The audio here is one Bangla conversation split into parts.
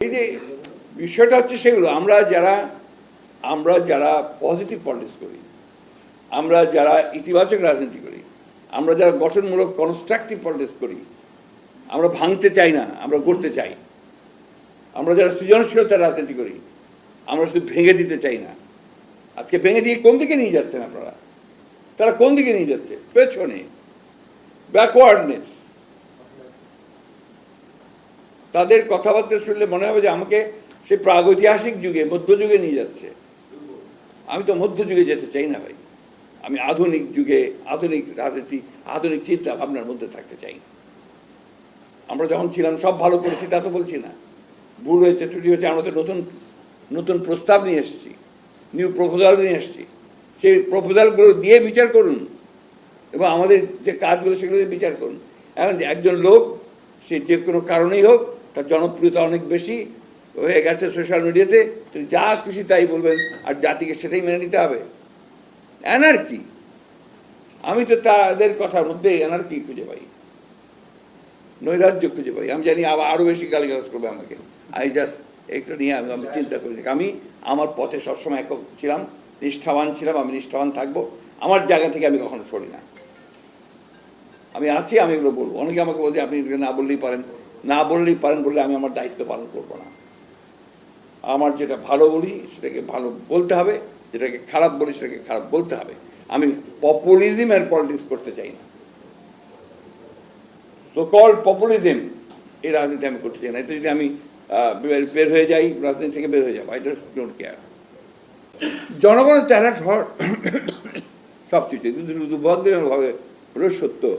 এই যে বিষয়টা হচ্ছে সেগুলো, আমরা যারা আমরা যারা পজিটিভ পলিটিক্স করি, আমরা যারা ইতিবাচক রাজনীতি করি, আমরা যারা গঠনমূলক কনস্ট্রাকটিভ পলিটিক্স করি, আমরা ভাঙতে চাই না, আমরা গড়তে চাই। আমরা যারা সৃজনশীলতার রাজনীতি করি, আমরা শুধু ভেঙে দিতে চাই না। আজকে ভেঙে দিয়ে কোন দিকে নিয়ে যাচ্ছেন আপনারা? তারা কোন দিকে নিয়ে যাচ্ছে? পেছনে? ব্যাকওয়ার্ডনেস তাদের কথাবার্তা শুনলে মনে হবে যে আমাকে সে প্রাগৈতিহাসিক যুগে, মধ্যযুগে নিয়ে যাচ্ছে। আমি তো মধ্যযুগে যেতে চাই না ভাই। আমি আধুনিক যুগে, আধুনিক রাজনীতি, আধুনিক চিন্তা ভাবনার মধ্যে থাকতে চাই আমরা যখন ছিলাম, সব ভালো করেছি, তা তো বলছি না। ভুল হয়েছে, ত্রুটি হয়েছে, আমরা তো নতুন নতুন প্রস্তাব নিয়ে এসেছি নিউ প্রপোজাল নিয়ে এসেছি। সেই প্রপোজালগুলো দিয়ে বিচার করুন এবং আমাদের যে কাজগুলো, সেগুলো বিচার করুন। এখন একজন লোক, সে যে কোনো কারণেই হোক তার জনপ্রিয়তা অনেক বেশি হয়ে গেছে সোশ্যাল মিডিয়াতে তিনি যা খুশি তাই বলবেন, আর জাতিকে সেটাই মেনে নিতে হবে। অ্যানার্কি আমি তো তাদের কথার মধ্যে অ্যানার্কি খুঁজে পাই। নৈরাজ্য খুঁজে পাই। আমি জানি আবার আরও বেশি গালিগালাজ করবে আমাকে। আই জাস্ট একটু নিয়ে আমি আমি চিন্তা করি। আমি আমার পথে সবসময় একক ছিলাম, নিষ্ঠাবান ছিলাম, আমি নিষ্ঠাবান থাকব। আমার জায়গা থেকে আমি কখনো সরি না। আমি আছি, আমি এগুলো বলব। অনেকে আমাকে বলছে, আপনি না বললেই পারেন। না বললেই পারেন বললে আমি আমার দায়িত্ব পালন করব না। আমার যেটা ভালো বলি, সেটাকে ভালো বলতে হবে, যেটাকে খারাপ বলি, সেটাকে খারাপ বলতে হবে। আমি পপুলিজম পপুলিজমের পলিটিক্স করতে চাই না। তো কল পপুলিজম এই রাজনীতি আমি করতে চাই না। এতে যদি আমি বের- হয়ে যাই, রাজনীতি থেকে বের হয়ে যাব আই ডোন্ট কেয়ার জনগণের চ্যালেঞ্জ হওয়ার সব কিছু। কিন্তু দুর্ভাগ্যজনকভাবে হলো সত্য,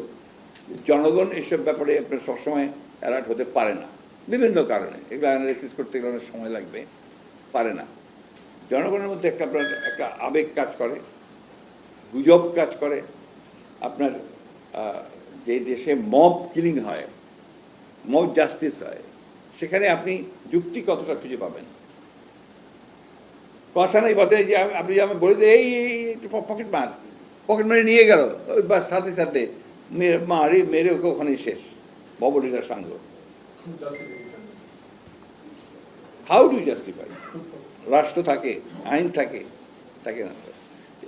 জনগণ এসব ব্যাপারে আপনার সবসময় অ্যালার্ট হতে পারে না। বিভিন্ন কারণে। এগুলো অ্যানালিসিস করতে গেলে অনেক সময় লাগবে। পারে না। জনগণের মধ্যে একটা আপনার, একটা আবেগ কাজ করে, গুজব কাজ করে। আপনার যে দেশে মব কিলিং হয়, মব জাস্টিস হয়, সেখানে আপনি যুক্তি কতটা খুঁজে পাবেন? কথা নেই, বলতে যে আপনি যে আমি বলে দিই এই একটু পকেট মার। পকেট মারে নিয়ে গেল। বাস সাথে সাথে মারি, মেরে ওকে ওখানেই শেষ। ববলিকার সাঙ্গ হাউ ডু জাস্টিফাই রাষ্ট্র থাকে আইন থাকে থাকে না।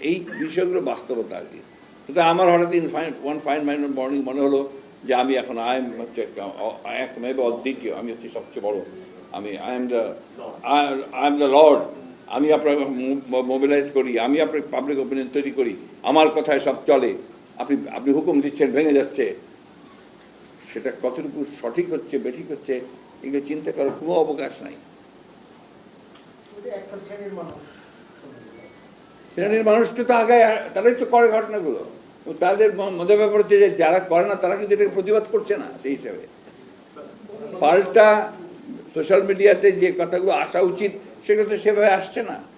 এই বিষয়গুলো বাস্তবতা আর কি। কিন্তু আমার হঠাৎ in fine one fine mind morning মনে হলো যে আমি এখন আই এম হচ্ছে একমেবে অদ্বিতীয় আমি হচ্ছে সবচেয়ে বড়। আমি I am the I am the lord আমি আপনার মোবিলাইজ করি আমি আপনার পাবলিক ওপিনিয়ন তৈরি করি। আমার কথায় সব চলে। আপনি আপনি হুকুম দিচ্ছেন ভেঙে যাচ্ছে। সেটা কতটুকু সঠিক হচ্ছে বেঠিক হচ্ছে এগুলো চিন্তা করার কোনো অবকাশ নাই। শ্রেণির মানুষ। মানুষটা তো আগে তারাই তো করে ঘটনাগুলো। তাদের ম- মধ্যে ব্যাপার হচ্ছে যে যারা করে না তারা কিন্তু এটাকে প্রতিবাদ করছে না সেই হিসাবে। পাল্টা সোশ্যাল মিডিয়াতে যে কথাগুলো আসা উচিত সেটা তো সেভাবে আসছে না।